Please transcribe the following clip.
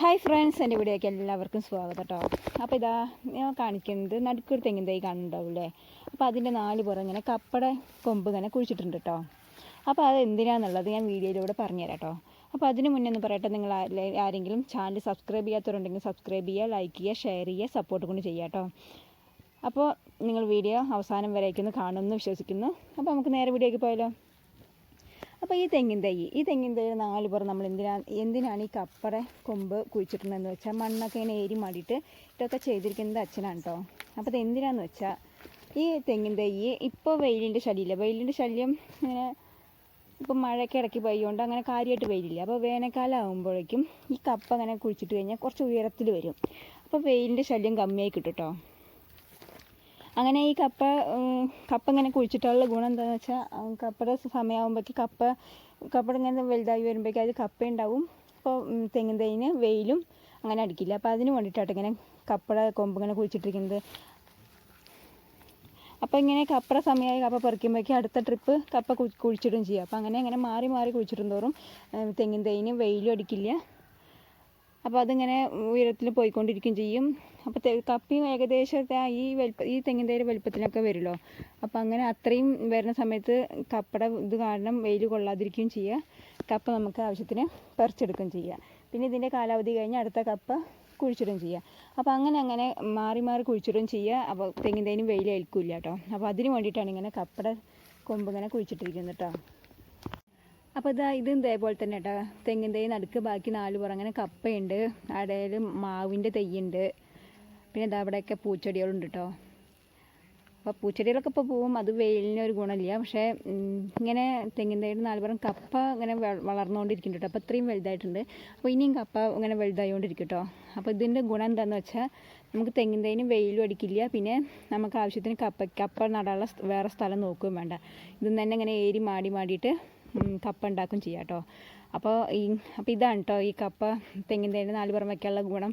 Hi friends എന്റെ വീഡിയോയ്ക്ക് എല്ലാവർക്കും സ്വാഗതം കേട്ടോ. അപ്പോൾ ഇതാ ഞാൻ കാണിക്കുന്നത് നടുക്കൊരു തെങ്ങിൻ തൈ കാണുന്നുണ്ടാവില്ലേ അപ്പോൾ അതിന്റെ നാല് പുറം ഇങ്ങനെ കപ്പട കൊമ്പ് ഇങ്ങനെ കുഴിച്ചിട്ടുണ്ട് കേട്ടോ. അപ്പോൾ അത് എന്തിനാന്നുള്ളത് ഞാൻ വീഡിയോയിലൂടെ പറഞ്ഞുതരാം കേട്ടോ. അപ്പോൾ അതിന് മുന്നേ ഒന്ന് പറയട്ടെ നിങ്ങൾ ആരെങ്കിലും ചാനൽ സബ്സ്ക്രൈബ് ചെയ്യാത്തവരുണ്ടെങ്കിൽ സബ്സ്ക്രൈബ് ചെയ്യുക ലൈക്ക് ചെയ്യുക ഷെയർ ചെയ്യുക സപ്പോർട്ട് കൊണ്ട് ചെയ്യുക കേട്ടോ. അപ്പോൾ നിങ്ങൾ വീഡിയോ അവസാനം വരേക്കൊന്ന് കാണുമെന്ന് വിശ്വസിക്കുന്നു. അപ്പോൾ നമുക്ക് നേരെ വീഡിയോയ്ക്ക് പോയാലോ? അപ്പോൾ ഈ തെങ്ങിൻ തൈ ഈ തെങ്ങിൻ തൈ നാല് പുറം നമ്മൾ എന്തിനാണ് എന്തിനാണ് ഈ കപ്പറ കൊമ്പ് കുഴിച്ചിട്ടുണ്ടെന്ന് വെച്ചാൽ മണ്ണൊക്കെ ഇങ്ങനെ ഏരി മാടിയിട്ട് ഇതൊക്കെ ചെയ്തിരിക്കുന്നത് അച്ഛനാണ് കേട്ടോ അപ്പോൾ ഇത് എന്തിനാന്ന് വെച്ചാൽ ഈ തെങ്ങിൻ തൈ ഇപ്പോൾ വെയിലിന്റെ ശല്യമില്ല. വെയിലിന്റെ ശല്യം ഇങ്ങനെ ഇപ്പം മഴയ്ക്ക് ഇടയ്ക്ക് പെയ്യുകൊണ്ട് അങ്ങനെ കാര്യമായിട്ട് വെയിലില്ല അപ്പോൾ വേനൽക്കാലം ആകുമ്പോഴേക്കും ഈ കപ്പ അങ്ങനെ കുഴിച്ചിട്ട് കഴിഞ്ഞാൽ കുറച്ച് ഉയരത്തിൽ വരും. അപ്പോൾ വെയിലിന്റെ ശല്യം കമ്മിയായി കിട്ടും കേട്ടോ അങ്ങനെ ഈ കപ്പ കപ്പ ഇങ്ങനെ കുഴിച്ചിട്ടുള്ള ഗുണം എന്താണെന്ന് വെച്ചാൽ കപ്പയുടെ സമയമാകുമ്പോഴേക്ക് കപ്പ കപ്പട ഇങ്ങനെ വലുതായി വരുമ്പോഴേക്കും അത് കപ്പ ഉണ്ടാവും അപ്പോൾ തെങ്ങിൻ തൈന് വെയിലും അങ്ങനെ അടിക്കില്ല. അപ്പോൾ അതിന് വേണ്ടിയിട്ടാണ് ഇങ്ങനെ കപ്പയുടെ കൊമ്പ് ഇങ്ങനെ കുഴിച്ചിട്ടിരിക്കുന്നത്. അപ്പോൾ ഇങ്ങനെ കപ്പ സമയമായി കപ്പ പറിക്കുമ്പോഴേക്കും അടുത്ത ട്രിപ്പ് കപ്പ കുഴി- കുഴിച്ചിടും ചെയ്യും. അപ്പോൾ അങ്ങനെ അങ്ങനെ മാറി മാറി കുഴിച്ചിടും തോറും തെങ്ങിൻ തൈന് വെയിലും അടിക്കില്ല. അപ്പോൾ അതിങ്ങനെ ഉയരത്തിൽ പോയിക്കൊണ്ടിരിക്കുകയും ചെയ്യും. അപ്പോൾ കപ്പിയും ഏകദേശം ഈ വലുപ്പ ഈ തെങ്ങിൻ തൈര് വലിപ്പത്തിലൊക്കെ വരുമല്ലോ അപ്പോൾ അങ്ങനെ അത്രയും വരുന്ന സമയത്ത് കപ്പയുടെ ഇത് കാരണം വെയിൽ കൊള്ളാതിരിക്കുകയും ചെയ്യുക. കപ്പ നമുക്ക് ആവശ്യത്തിന് പറിച്ചെടുക്കുകയും ചെയ്യുക. പിന്നെ ഇതിന്റെ കാലാവധി കഴിഞ്ഞ് അടുത്ത കപ്പ കുഴിച്ചിടുകയും ചെയ്യുക. അപ്പോൾ അങ്ങനെ അങ്ങനെ മാറി മാറി കുഴിച്ചിടുകയും ചെയ്യുക. അപ്പോൾ തെങ്ങിൻ തൈനും വെയിൽ ഏൽക്കില്ല കേട്ടോ. അപ്പോൾ അതിന് വേണ്ടിയിട്ടാണ് ഇങ്ങനെ കപ്പയുടെ കൊമ്പ് ഇങ്ങനെ കുഴിച്ചിട്ടിരിക്കുന്നത് കേട്ടോ. അപ്പോൾ ഇതാ ഇതും ഇതേപോലെ തന്നെ കേട്ടോ തെങ്ങിൻ തൈ നടുക്ക് ബാക്കി നാല് പുറം. അങ്ങനെ കപ്പയുണ്ട്. അടയിൽ മാവിന്റെ തെയ്യുണ്ട്. പിന്നെ ഇതാ അവിടെയൊക്കെ പൂച്ചെടികളുണ്ട് കേട്ടോ അപ്പോൾ പൂച്ചെടികളൊക്കെ ഇപ്പോൾ പോവും. അത് വെയിലിന് ഒരു ഗുണമില്ല. പക്ഷേ ഇങ്ങനെ തെങ്ങിൻ തൈയുടെ നാല് പുറം കപ്പ ഇങ്ങനെ വളർന്നുകൊണ്ടിരിക്കുന്നുണ്ട് കേട്ടോ അപ്പോൾ ഇത്രയും വലുതായിട്ടുണ്ട്. അപ്പോൾ ഇനിയും കപ്പ ഇങ്ങനെ വലുതായിക്കൊണ്ടിരിക്കും കേട്ടോ അപ്പോൾ ഇതിന്റെ ഗുണം എന്താണെന്ന് വെച്ചാൽ നമുക്ക് തെങ്ങിൻ തൈന് വെയിലും അടിക്കില്ല. പിന്നെ നമുക്ക് ആവശ്യത്തിന് കപ്പ കപ്പ നടാനുള്ള വേറെ സ്ഥലം നോക്കുകയും വേണ്ട. ഇതിൽ തന്നെ ഇങ്ങനെ ഏരി മാടി മാടിയിട്ട് കപ്പ ഉണ്ടാക്കും ചെയ്യാം കേട്ടോ അപ്പോൾ ഈ അപ്പോൾ ഇതാണ് കേട്ടോ ഈ കപ്പ തെങ്ങിൻ തേന്റെ നാല് പുറം വയ്ക്കാനുള്ള ഗുണം.